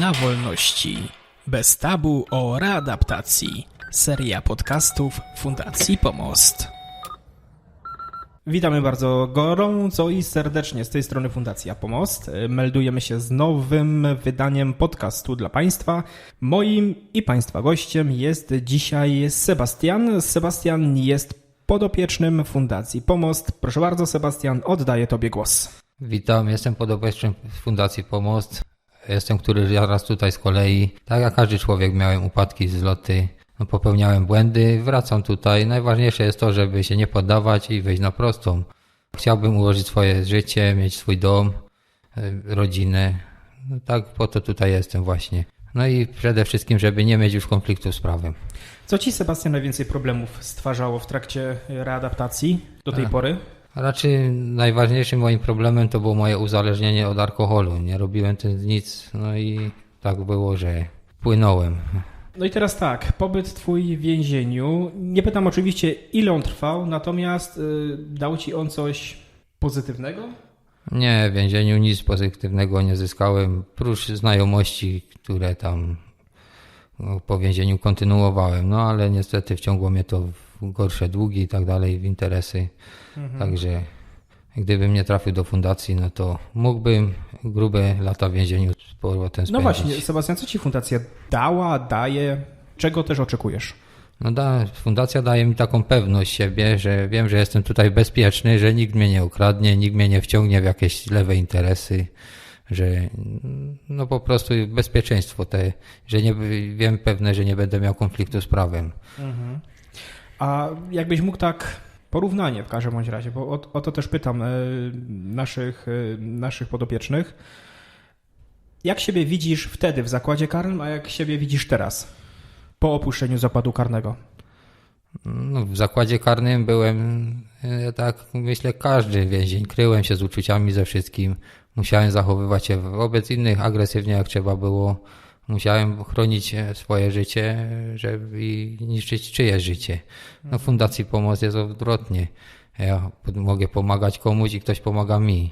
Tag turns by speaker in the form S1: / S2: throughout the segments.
S1: na wolności. Bez tabu o readaptacji. Seria podcastów Fundacji Pomost. Witamy bardzo gorąco i serdecznie z tej strony Fundacja Pomost. Meldujemy się z nowym wydaniem podcastu dla Państwa. Moim i Państwa gościem jest dzisiaj Sebastian. Sebastian jest podopiecznym Fundacji Pomost. Proszę bardzo, Sebastian, oddaję Tobie głos.
S2: Witam, jestem podopiecznym Fundacji Pomost. Jestem któryś raz tutaj z kolei. Tak jak każdy człowiek miałem upadki, zloty, no, popełniałem błędy, wracam tutaj. Najważniejsze jest to, żeby się nie poddawać i wyjść na prostą. Chciałbym ułożyć swoje życie, mieć swój dom, e, rodzinę. No, tak po to tutaj jestem właśnie. No i przede wszystkim, żeby nie mieć już konfliktu z prawem.
S1: Co Ci, Sebastian, najwięcej problemów stwarzało w trakcie readaptacji do tej
S2: A.
S1: pory?
S2: Raczej najważniejszym moim problemem to było moje uzależnienie od alkoholu. Nie robiłem tym nic, no i tak było, że płynąłem.
S1: No i teraz tak, pobyt twój w więzieniu. Nie pytam oczywiście, ile on trwał, natomiast y, dał ci on coś pozytywnego?
S2: Nie, w więzieniu nic pozytywnego nie zyskałem, prócz znajomości, które tam no, po więzieniu kontynuowałem. No ale niestety wciągło mnie to w gorsze długi i tak dalej, w interesy. Także gdybym nie trafił do fundacji, no to mógłbym grube lata w więzieniu powrotem spędzić.
S1: No właśnie, Sebastian, co ci fundacja dała, daje? Czego też oczekujesz?
S2: No da, fundacja daje mi taką pewność siebie, że wiem, że jestem tutaj bezpieczny, że nikt mnie nie ukradnie, nikt mnie nie wciągnie w jakieś lewe interesy, że no po prostu bezpieczeństwo te, że nie wiem pewne, że nie będę miał konfliktu z prawem.
S1: A jakbyś mógł tak porównanie w każdym bądź razie, bo o, o to też pytam e, naszych, e, naszych podopiecznych. Jak siebie widzisz wtedy w zakładzie karnym, a jak siebie widzisz teraz po opuszczeniu zakładu karnego?
S2: No, w zakładzie karnym byłem, e, tak myślę, każdy więzień. Kryłem się z uczuciami ze wszystkim. Musiałem zachowywać się wobec innych agresywnie, jak trzeba było. Musiałem chronić e, swoje życie, żeby niszczyć czyjeś życie. No, Fundacji Pomoc jest odwrotnie. Ja mogę pomagać komuś i ktoś pomaga mi.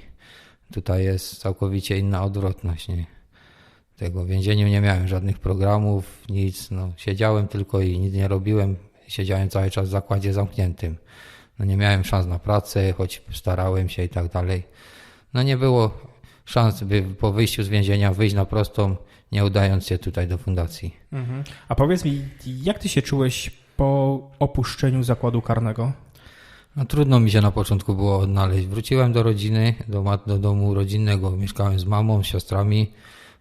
S2: Tutaj jest całkowicie inna odwrotność. Nie? Tego w więzieniu nie miałem żadnych programów, nic. No, siedziałem tylko i nic nie robiłem. Siedziałem cały czas w zakładzie zamkniętym. No, nie miałem szans na pracę, choć starałem się i tak dalej. No nie było szans, by po wyjściu z więzienia wyjść na prostą, nie udając się tutaj do fundacji.
S1: A powiedz mi, jak ty się czułeś po opuszczeniu zakładu karnego?
S2: No trudno mi się na początku było odnaleźć. Wróciłem do rodziny, do, do domu rodzinnego. Mieszkałem z mamą, z siostrami.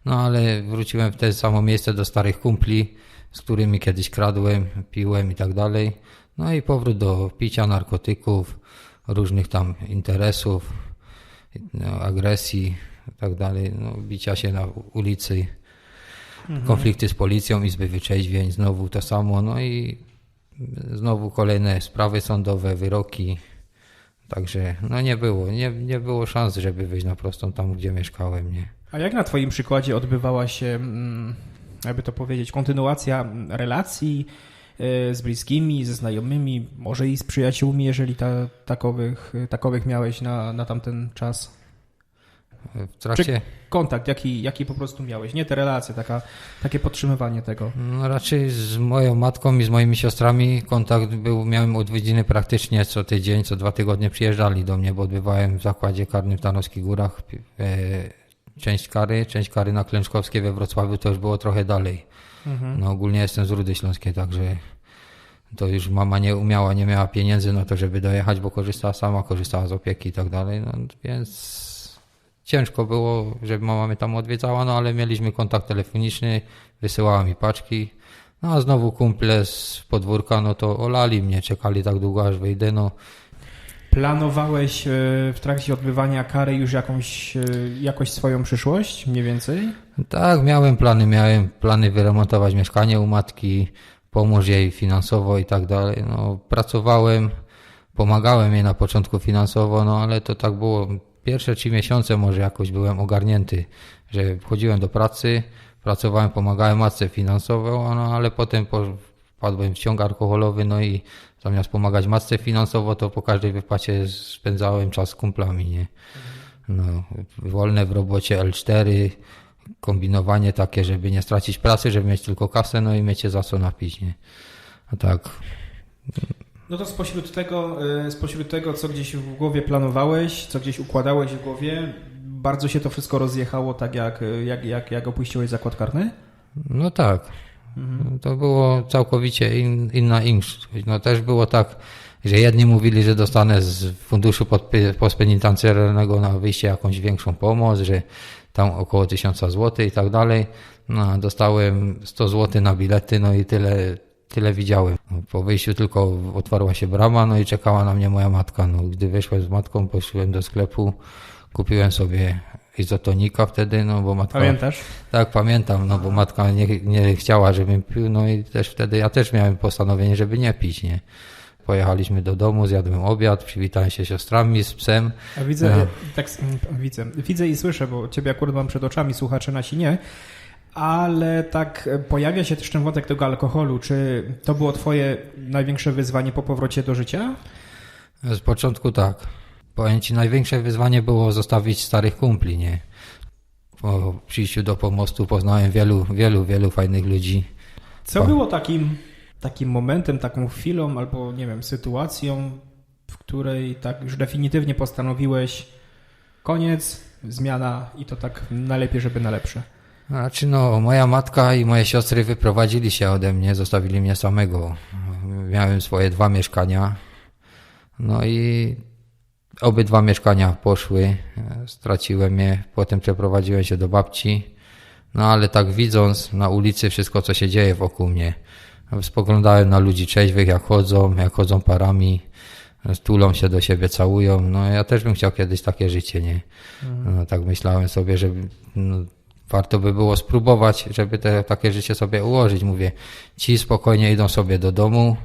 S2: No ale wróciłem w te samo miejsce do starych kumpli, z którymi kiedyś kradłem, piłem i tak dalej. No i powrót do picia, narkotyków, różnych tam interesów, no, agresji i tak dalej. No, bicia się na ulicy, konflikty z policją, izby wyczeźwień, znowu to samo. No i Znowu kolejne sprawy sądowe, wyroki. Także no nie było, nie, nie było szans, żeby wyjść na prostą tam, gdzie mieszkałem, nie.
S1: A jak na Twoim przykładzie odbywała się, mm, jakby to powiedzieć, kontynuacja relacji e, z bliskimi, ze znajomymi, może i z przyjaciółmi, jeżeli ta, takowych, takowych miałeś na, na tamten czas?
S2: W trakcie,
S1: Kontakt, jaki, jaki po prostu miałeś, nie te relacje, taka, takie podtrzymywanie tego.
S2: no raczej z moją matką i z moimi siostrami kontakt był, miałem odwiedziny praktycznie co tydzień, co dwa tygodnie przyjeżdżali do mnie, bo odbywałem w zakładzie karnym w Tarnowskich Górach e, część kary, część kary na Klęczkowskiej we Wrocławiu, to już było trochę dalej. No ogólnie jestem z Rudy Śląskiej, także to już mama nie umiała, nie miała pieniędzy na to, żeby dojechać, bo korzystała sama, korzystała z opieki i tak dalej, no więc ciężko było, żeby mama mnie tam odwiedzała, no ale mieliśmy kontakt telefoniczny, wysyłała mi paczki, no a znowu kumple z podwórka, no to olali mnie, czekali tak długo, aż wyjdę, no
S1: Planowałeś e, w trakcie odbywania kary już jakąś, e, jakoś swoją przyszłość, mniej więcej?
S2: Tak, miałem plany, miałem plany wyremontować mieszkanie u matki, pomóc jej finansowo i tak dalej. No, pracowałem, pomagałem jej na początku finansowo, no ale to tak było. Pierwsze trzy miesiące może jakoś byłem ogarnięty, że chodziłem do pracy, pracowałem, pomagałem matce finansowo, no ale potem po, wpadłem w ciąg alkoholowy, no i zamiast pomagać matce finansowo, to po każdej wypłacie spędzałem czas z kumplami, nie? No, wolne w robocie L4, kombinowanie takie, żeby nie stracić pracy, żeby mieć tylko kasę, no i mieć za co napić, nie? A tak,
S1: No to spośród tego, y, spośród tego, co gdzieś w głowie planowałeś, co gdzieś układałeś w głowie, bardzo się to wszystko rozjechało tak, jak, jak, jak, jak opuściłeś zakład karny?
S2: no tak. To było całkowicie in, inna insz. No też było tak, że jedni mówili, że dostanę z funduszu postpenitencjarnego na wyjście jakąś większą pomoc, że tam około 1000 zł i tak dalej. No, a dostałem 100 zł na bilety, no i tyle, tyle widziałem. Po wyjściu tylko otwarła się brama, no i czekała na mnie moja matka. No, gdy wyszłem z matką, poszłem do sklepu, kupiłem sobie izotonika wtedy, no bo matka...
S1: Pamiętasz?
S2: Tak, pamiętam, no bo matka nie, nie chciała, żebym pił, no i też wtedy ja też miałem postanowienie, żeby nie pić, nie. Pojechaliśmy do domu, zjadłem obiad, przywitałem się siostrami, z psem.
S1: A widzę,
S2: Ja.
S1: tak, s- widzę, widzę i słyszę, bo ciebie akurat mam przed oczami, słuchacze nasi nie, ale tak e, pojawia się też ten wątek tego alkoholu. Czy to było twoje największe wyzwanie po powrocie do życia?
S2: Z początku tak. Powiem ci, największe wyzwanie było zostawić starych kumpli, nie. Po przyjściu do pomostu poznałem wielu, wielu, wielu fajnych ludzi.
S1: Co
S2: Pa-
S1: było takim, takim momentem, taką chwilą albo, nie wiem, sytuacją, w której tak już definitywnie postanowiłeś koniec, zmiana i to tak najlepiej, żeby na lepsze?
S2: Znaczy no, moja matka i moje siostry wyprowadzili się ode mnie, zostawili mnie samego. Miałem swoje dwa mieszkania. No i obydwa mieszkania poszły, straciłem je, potem przeprowadziłem się do babci. No ale tak widząc na ulicy wszystko, co się dzieje wokół mnie, spoglądałem na ludzi trzeźwych, jak chodzą, jak chodzą parami, tulą się do siebie, całują. No ja też bym chciał kiedyś takie życie, nie? No, tak myślałem sobie, że no, warto by było spróbować, żeby te, takie życie sobie ułożyć. Mówię, ci spokojnie idą sobie do domu,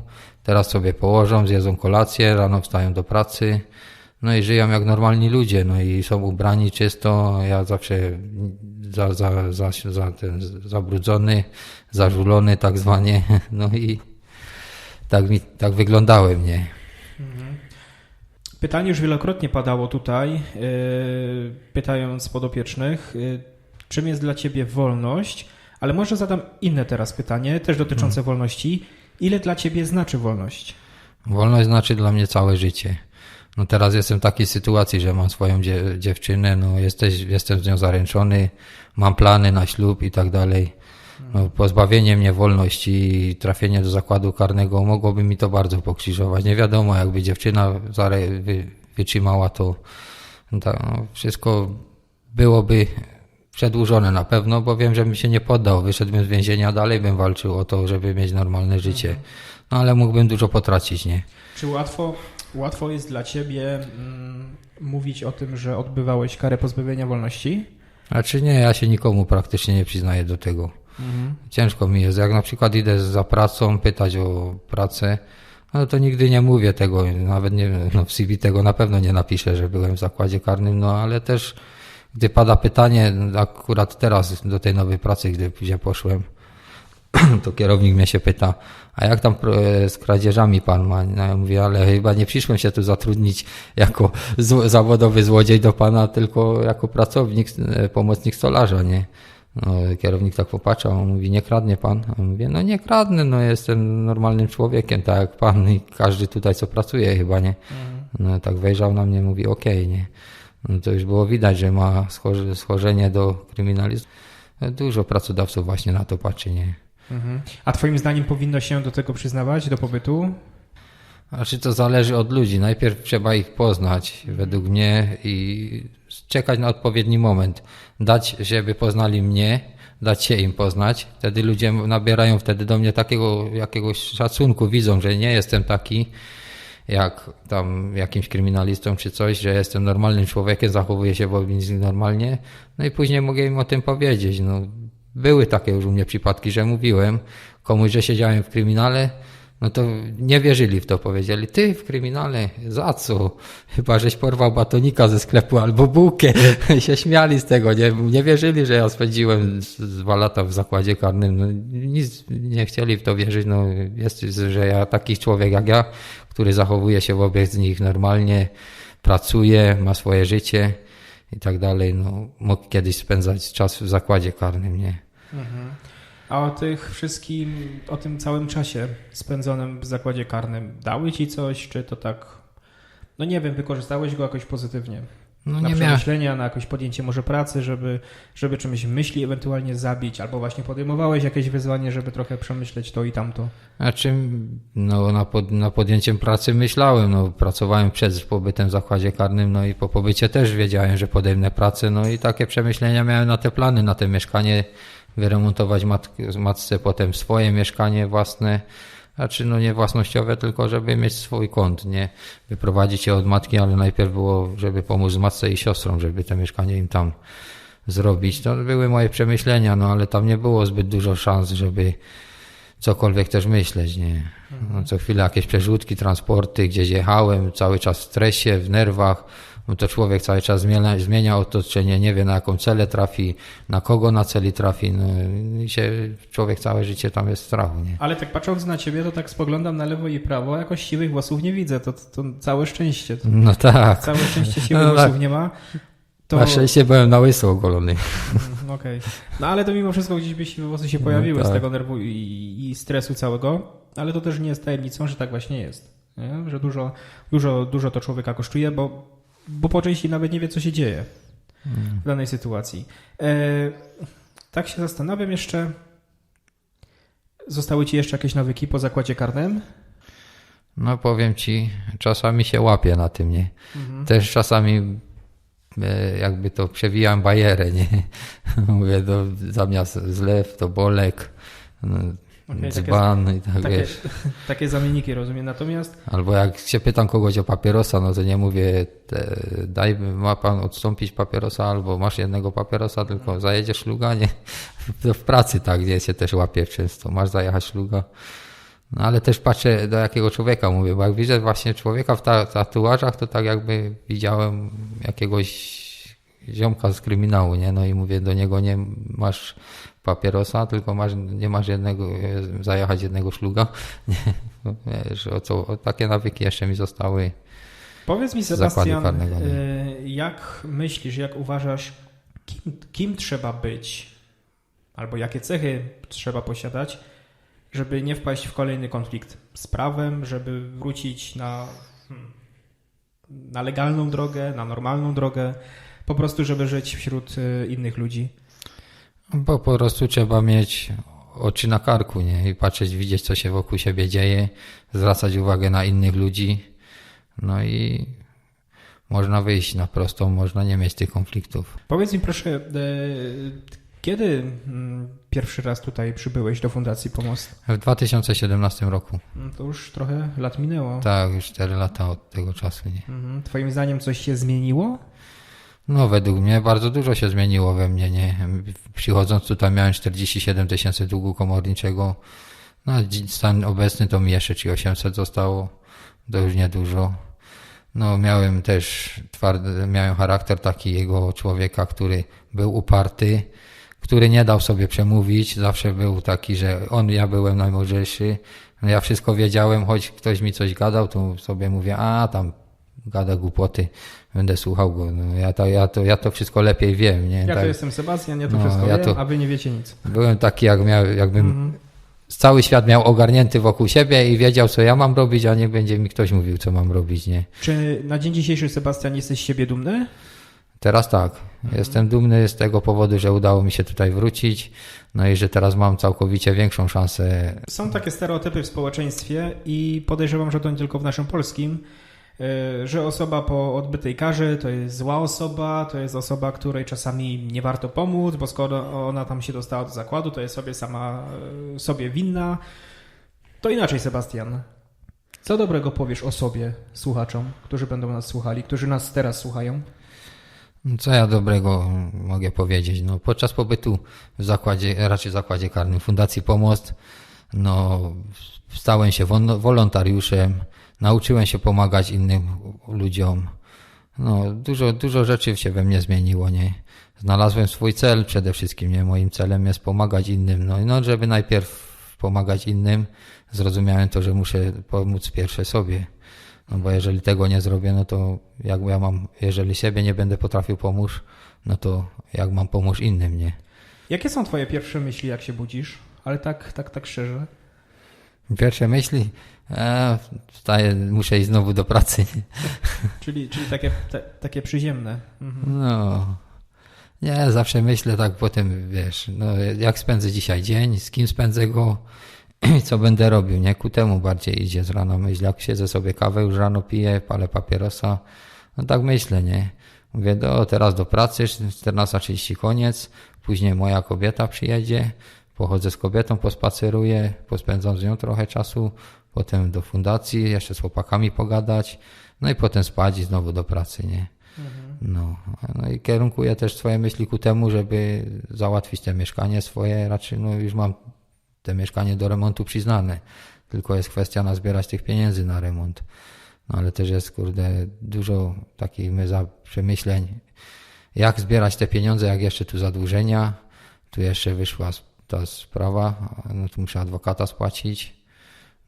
S2: teraz sobie położą, zjedzą kolację, rano wstają do pracy, no i żyją jak normalni ludzie, no i są ubrani czysto, ja zawsze za, za, za, za ten zabrudzony, zażulony tak zwanie, no i tak, mi, tak wyglądałem, nie?
S1: Pytanie już wielokrotnie padało tutaj, yy, pytając podopiecznych, yy, czym jest dla Ciebie wolność, ale może zadam inne teraz pytanie, też dotyczące wolności. Ile dla Ciebie znaczy wolność?
S2: Wolność znaczy dla mnie całe życie. No teraz jestem w takiej sytuacji, że mam swoją dzie dziewczynę, no jesteś, jestem z nią zaręczony, mam plany na ślub i tak dalej. No, pozbawienie mnie wolności i trafienie do zakładu karnego mogłoby mi to bardzo pokrzyżować. Nie wiadomo, jakby dziewczyna wytrzymała to, no, wszystko byłoby przedłużone na pewno, bo wiem, że bym się nie poddał. Wyszedłbym z więzienia, dalej bym walczył o to, żeby mieć normalne życie. No ale mógłbym dużo potracić, nie?
S1: Czy łatwo, łatwo jest dla Ciebie mm, mówić o tym, że odbywałeś karę pozbawienia wolności?
S2: Znaczy nie, ja się nikomu praktycznie nie przyznaję do tego. Ciężko mi jest. Jak na przykład idę za pracą, pytać o pracę, no to nigdy nie mówię tego, nawet nie, no w CV tego na pewno nie napiszę, że byłem w zakładzie karnym, no ale też gdy pada pytanie, akurat teraz do tej nowej pracy, gdy gdzie poszłem, to kierownik mnie się pyta, a jak tam e, z kradzieżami pan ma? No ja mówię, ale chyba nie przyszłem się tu zatrudnić jako zł- zawodowy złodziej do pana, tylko jako pracownik, e, pomocnik stolarza, nie? No, kierownik tak popatrzył, on mówi, nie kradnie pan? A ja mówię, no nie kradnę, no jestem normalnym człowiekiem, tak jak pan i każdy tutaj, co pracuje chyba, nie? No tak wejrzał na mnie, mówi, okej, nie? No to już było widać, że ma schorze- schorzenie do kryminalizmu. Dużo pracodawców właśnie na to patrzy, nie?
S1: Mhm. A Twoim zdaniem powinno się do tego przyznawać, do pobytu?
S2: Znaczy to zależy od ludzi. Najpierw trzeba ich poznać, według mnie, i czekać na odpowiedni moment. Dać, żeby poznali mnie, dać się im poznać. Wtedy ludzie nabierają wtedy do mnie takiego jakiegoś szacunku, widzą, że nie jestem taki jak tam jakimś kryminalistą czy coś, że jestem normalnym człowiekiem, zachowuję się wobec nich normalnie. No i później mogę im o tym powiedzieć. No, były takie już u mnie przypadki, że mówiłem komuś, że siedziałem w kryminale, no to nie wierzyli w to, powiedzieli, ty w kryminale, za co? Chyba, żeś porwał batonika ze sklepu albo bułkę. się śmiali z tego, nie, nie wierzyli, że ja spędziłem dwa lata w zakładzie karnym. No, nic nie chcieli w to wierzyć, no jest, że ja taki człowiek jak ja, który zachowuje się wobec nich normalnie, pracuje, ma swoje życie i tak dalej, no, mógł kiedyś spędzać czas w zakładzie karnym, nie?
S1: Mhm. A o tych wszystkim, o tym całym czasie spędzonym w zakładzie karnym, dały ci coś, czy to tak, no nie wiem, wykorzystałeś go jakoś pozytywnie?
S2: No
S1: na przemyślenia, na jakieś podjęcie może pracy, żeby, żeby czymś myśli ewentualnie zabić, albo właśnie podejmowałeś jakieś wyzwanie, żeby trochę przemyśleć to i tamto.
S2: Znaczy, no, na, pod, na podjęciem pracy myślałem, no, pracowałem przed pobytem w zakładzie karnym, no i po pobycie też wiedziałem, że podejmę pracę, no i takie przemyślenia miałem na te plany, na te mieszkanie, wyremontować mat, matce potem swoje mieszkanie własne, znaczy no nie własnościowe, tylko żeby mieć swój kąt, nie wyprowadzić je od matki, ale najpierw było, żeby pomóc matce i siostrom, żeby to mieszkanie im tam zrobić. To były moje przemyślenia, no ale tam nie było zbyt dużo szans, żeby cokolwiek też myśleć, nie. No, co chwilę jakieś przerzutki, transporty, gdzieś jechałem, cały czas w stresie, w nerwach, to człowiek cały czas zmienia, zmienia otoczenie, nie wie na jaką celę trafi, na kogo na celi trafi, no i się, człowiek całe życie tam jest w strachu, nie.
S1: Ale tak patrząc na ciebie, to tak spoglądam na lewo i prawo, jakoś siwych włosów nie widzę, to, to całe szczęście. To,
S2: No tak,
S1: całe szczęście siwych
S2: No tak.
S1: włosów nie ma. To...
S2: na szczęście byłem na łyso ogolony.
S1: Mm, Okej. No ale to mimo wszystko gdzieś by siwe włosy się
S2: No
S1: pojawiły z
S2: tak.
S1: tego nerwu i, i stresu całego, ale to też nie jest tajemnicą, że tak właśnie jest. Nie? Że dużo, dużo, dużo to człowieka kosztuje, bo, bo po części nawet nie wie, co się dzieje w danej sytuacji. E, tak się zastanawiam jeszcze. Zostały ci jeszcze jakieś nawyki po zakładzie karnym?
S2: No powiem ci, czasami się łapię na tym, nie. Też czasami e, jakby to przewijam bajerę, nie. Mówię, do, zamiast zlew to bolek, no,
S1: Takie-
S2: dzban i tak
S1: Takie,
S2: wiesz.
S1: takie zamienniki rozumiem. Natomiast
S2: Albo jak się pytam kogoś o papierosa, no to nie mówię, te, daj, ma pan odstąpić papierosa, albo masz jednego papierosa, tylko zajedziesz szluga, nie? To w pracy tak, gdzie się też łapie często, masz zajechać szluga. No ale też patrzę do jakiego człowieka mówię, bo jak widzę właśnie człowieka w ta- tatuażach, to tak jakby widziałem jakiegoś ziomka z kryminału, nie? No i mówię do niego, nie masz papierosa, tylko masz, nie masz jednego, e, zajechać jednego szluga. Nie, no, wiesz, o co, o takie nawyki jeszcze mi zostały.
S1: Powiedz mi, Sebastian,
S2: karnego,
S1: y, jak myślisz, jak uważasz, kim, kim trzeba być, albo jakie cechy trzeba posiadać, żeby nie wpaść w kolejny konflikt z prawem, żeby wrócić na, hmm, na legalną drogę, na normalną drogę, po prostu, żeby żyć wśród y, innych ludzi?
S2: Bo po prostu trzeba mieć oczy na karku, nie? I patrzeć, widzieć, co się wokół siebie dzieje, zwracać uwagę na innych ludzi. No i można wyjść na prostą, można nie mieć tych konfliktów.
S1: Powiedz mi proszę, y, kiedy mm, pierwszy raz tutaj przybyłeś do Fundacji Pomost?
S2: W 2017 roku.
S1: No To już trochę lat minęło.
S2: Tak, już 4 lata od tego czasu, nie?
S1: Mhm. Twoim zdaniem coś się zmieniło?
S2: No, według mnie bardzo dużo się zmieniło we mnie, nie? Przychodząc tutaj miałem 47 tysięcy długu komorniczego. No, stan obecny to mi jeszcze czy 800 zostało. Już niedużo. No, miałem też twardy, miałem charakter takiego człowieka, który był uparty, który nie dał sobie przemówić. Zawsze był taki, że on, ja byłem najmądrzejszy. Ja wszystko wiedziałem, choć ktoś mi coś gadał, to sobie mówię, a tam gada głupoty, będę słuchał go. No, ja, to, ja, to, ja to wszystko lepiej wiem, nie?
S1: Ja
S2: Tak,
S1: to jestem Sebastian, ja to
S2: No,
S1: wszystko
S2: ja
S1: wiem,
S2: to-
S1: a wy nie wiecie nic.
S2: Byłem taki, jak miał, jakbym
S1: Mhm.
S2: cały świat miał ogarnięty wokół siebie i wiedział, co ja mam robić, a nie będzie mi ktoś mówił, co mam robić, nie?
S1: Czy na dzień dzisiejszy, Sebastian, jesteś z siebie dumny?
S2: Teraz tak. Jestem dumny z tego powodu, że udało mi się tutaj wrócić. No i że teraz mam całkowicie większą szansę.
S1: Są takie stereotypy w społeczeństwie i podejrzewam, że to nie tylko w naszym polskim, że osoba po odbytej karze to jest zła osoba, to jest osoba, której czasami nie warto pomóc, bo skoro ona tam się dostała do zakładu, to jest sobie sama y, sobie winna. To inaczej, Sebastian. Co dobrego powiesz o sobie słuchaczom, którzy będą nas słuchali, którzy nas teraz słuchają?
S2: Co ja dobrego mogę powiedzieć? No, podczas pobytu w zakładzie, raczej zakładzie karnym Fundacji Pomost, no, stałem się wolontariuszem, nauczyłem się pomagać innym ludziom. No, dużo, dużo rzeczy się we mnie zmieniło, nie? Znalazłem swój cel przede wszystkim, nie? Moim celem jest pomagać innym. No, i no żeby najpierw pomagać innym, zrozumiałem to, że muszę pomóc pierwsze sobie. No bo jeżeli tego nie zrobię, no to jak ja mam, jeżeli siebie nie będę potrafił pomóc, no to jak mam pomóc innym, nie?
S1: Jakie są twoje pierwsze myśli, jak się budzisz? Ale tak, tak, tak szczerze.
S2: Pierwsze myśli, e, wstaję, muszę iść znowu do pracy.
S1: Czyli, czyli takie, te, takie przyziemne. Mhm.
S2: No, nie, zawsze myślę tak potem, wiesz, no jak spędzę dzisiaj dzień, z kim spędzę go, co będę robił, nie? Ku temu bardziej idzie z rana myśl, jak siedzę sobie kawę, już rano piję, palę papierosa, no tak myślę, nie? Mówię, do, teraz do pracy, 14.30 koniec, później moja kobieta przyjedzie, pochodzę z kobietą, pospaceruję, pospędzam z nią trochę czasu, potem do fundacji, jeszcze z chłopakami pogadać, no i potem spać i znowu do pracy, nie? No, no i kierunkuję też swoje myśli ku temu, żeby załatwić te mieszkanie swoje. Raczej no już mam te mieszkanie do remontu przyznane. Tylko jest kwestia nazbierać tych pieniędzy na remont. No ale też jest, kurde, dużo takich my za przemyśleń. Jak zbierać te pieniądze, jak jeszcze tu zadłużenia. Tu jeszcze wyszła ta sprawa, no tu muszę adwokata spłacić.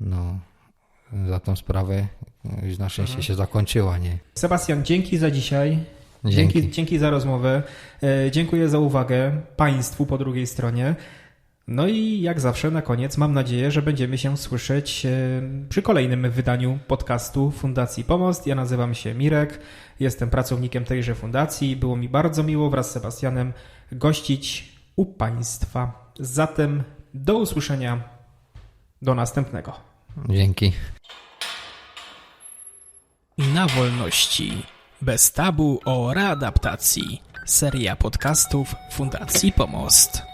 S2: No, za tą sprawę już na szczęście się zakończyła, nie?
S1: Sebastian, dzięki za dzisiaj.
S2: Dzięki.
S1: Dzięki, dzięki za rozmowę. E, Dziękuję za uwagę Państwu po drugiej stronie. No i jak zawsze na koniec mam nadzieję, że będziemy się słyszeć e, przy kolejnym wydaniu podcastu Fundacji Pomost. Ja nazywam się Mirek, jestem pracownikiem tejże fundacji. Było mi bardzo miło wraz z Sebastianem gościć u Państwa. Zatem do usłyszenia, do następnego.
S2: Dzięki.
S3: Na wolności. Bez tabu o readaptacji. Seria podcastów Fundacji Pomost.